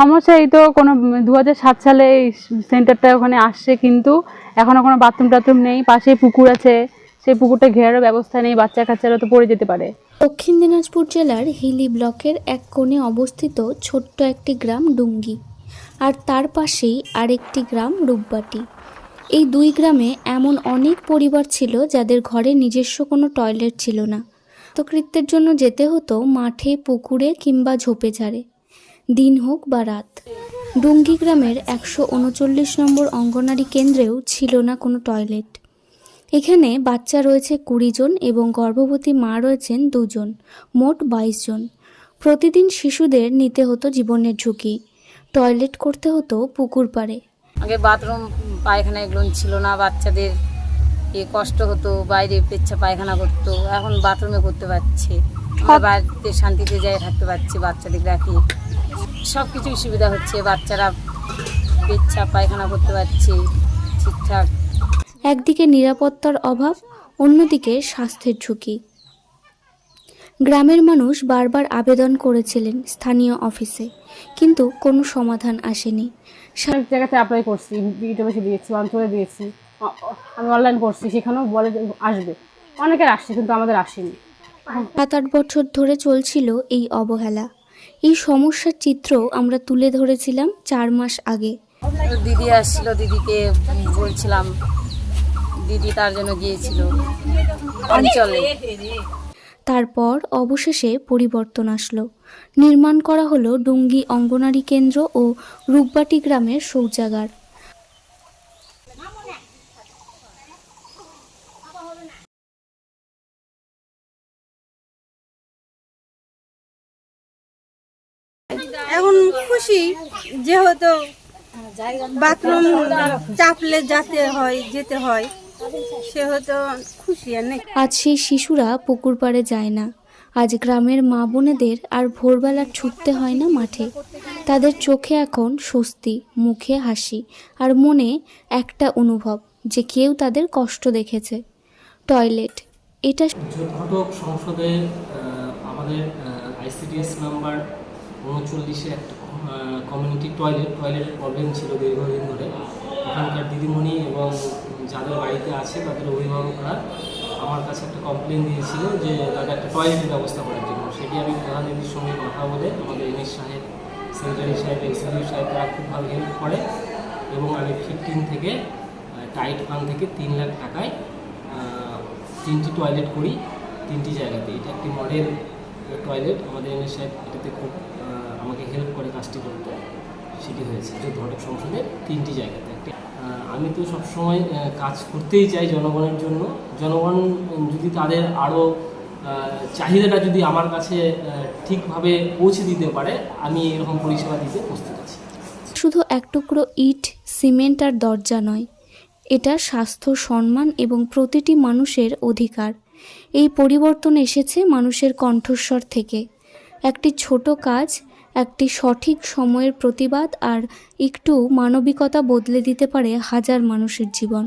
সমস্যা এই তো কোনো দু সালে এই সেন্টারটা ওখানে আসছে কিন্তু এখনও কোনো বাথরুম টাথরুম নেই, পাশেই পুকুর আছে, সেই পুকুরটা ঘেরারও ব্যবস্থা নেই, বাচ্চা কাচ্চারা তো পড়ে যেতে পারে। দক্ষিণ দিনাজপুর জেলার হিলি ব্লকের এক কোণে অবস্থিত ছোট্ট একটি গ্রাম ডুঙ্গি, আর তার পাশেই আরেকটি গ্রাম রূপবাটি। এই দুই গ্রামে এমন অনেক পরিবার ছিল যাদের ঘরে নিজস্ব কোনো টয়লেট ছিল না। তো কৃত্যের জন্য যেতে হতো মাঠে, পুকুরে কিংবা ঝোপে ঝাড়ে। দিন হোক বা রাত। ডুঙ্গি গ্রামের একশো উনচল্লিশ নম্বর অঙ্গনারী কেন্দ্রেও ছিল না কোনো টয়লেট। এখানে বাচ্চা রয়েছে কুড়ি জন এবং গর্ভবতী মা রয়েছেন দুজন, মোট বাইশ জন। প্রতিদিন শিশুদের নিতে হতো জীবনের ঝুঁকি। টয়লেট করতে হতো পুকুর পাড়ে। আগে বাথরুম পায়খানা এগুলো ছিল না, বাচ্চাদের এ কষ্ট হতো, বাইরে পেচ্ছা পায়খানা করতো। এখন বাথরুমে করতে পারছে। বাড়িতে শান্তিতে যাই থাকতে পারছি বাচ্চাদের রাখি। সব কিছুই সুবিধা হচ্ছে বাচ্চারা পেচ্ছা পায়খানা করতে পারছে ঠিকঠাক। একদিকে নিরাপত্তার অভাব অন্যদিকে স্বাস্থ্যের ঝুঁকি। গ্রামের মানুষ বারবার আবেদন করেছিলেন স্থানীয় অফিসে কিন্তু কোনো সমাধান আসেনি। অনেক জায়গাতে অ্যাপ্লাই করছি বিডিওসে দিয়েছি অঞ্চলে দিয়েছি আমি অনলাইন করছি সেখানেও বলে আসবে। অনেকের আসছে কিন্তু আমাদের আসেনি। সাত আট বছর ধরে চলছিল এই অবহেলা। এই সমস্যার চিত্র আমরা তুলে ধরেছিলাম চার মাস আগে। দিদি আসছিল দিদিকে বলছিলাম দিদি তার জন্য গিয়েছিল অঞ্চলে। তারপর অবশেষে পরিবর্তন আসলো। নির্মাণ করা হলো ডুঙ্গি অঙ্গনারী কেন্দ্র ও রূপবাটি গ্রামের শৌচাগার এখন খুশি যেহেতু বাথরুম চাপলে যেতে হয় যেতে হয় সেহেতু খুশি আজ সেই শিশুরা পুকুর পাড়ে যায় না। আজ গ্রামের মা বোনেদের আর ভোরবেলা ছুটতে হয় না মাঠে। তাদের চোখে এখন স্বস্তি মুখে হাসি আর মনে একটা অনুভব যে কেউ তাদের কষ্ট দেখেছে। টয়লেট এটা সংসদে আমাদের আইসিডিএস নাম্বার উনচল্লিশে একটা কমিউনিটি টয়লেট টয়লেটের প্রবলেম ছিল দীর্ঘদিন ধরে। ওখানকার দিদিমণি এবং যাদের বাড়িতে আছে, তাদের অভিভাবকরা আমার কাছে একটা কমপ্লেন দিয়েছিল যে তাদের একটা টয়লেটের ব্যবস্থা করার জন্য। সেটি আমি প্রধান দিদির সঙ্গে কথা বলে আমাদের এনএস সাহেব সেক্রেটারি সাহেব এক্সিকিউটিভ সাহেব তারা খুব ভালো হেল্প করে এবং আমি ফিফটিন থেকে টাইট ফান্ড থেকে তিন লাখ টাকায় তিনটি টয়লেট করি তিনটি জায়গাতে। এটা একটি মডেল টয়লেট আমাদের এনএস সাহেব এটাতে খুব আহ, আমাকে হেল্প করে কাজটি করতে সেটি হয়েছে। যে ঘটক সংসদে তিনটি জায়গাতে। একটি আমি তো সবসময় কাজ করতেই চাই জনগণের জন্য। জনগণ যদি তাদের আরও চাহিদাটা যদি আমার কাছে ঠিকভাবে পৌঁছে দিতে পারে, আমি এরকম পরিষেবা দিতে প্রস্তুত আছি। শুধু এক টুকরো ইট, সিমেন্ট আর দরজা নয়, এটা স্বাস্থ্য, সম্মান এবং প্রতিটি মানুষের অধিকার। এই পরিবর্তন এসেছে মানুষের কণ্ঠস্বর থেকে। একটি ছোট কাজ একটি সঠিক সময়ের প্রতিবাদ আর একটু মানবিকতা বদলে দিতে পারে হাজার মানুষের জীবন।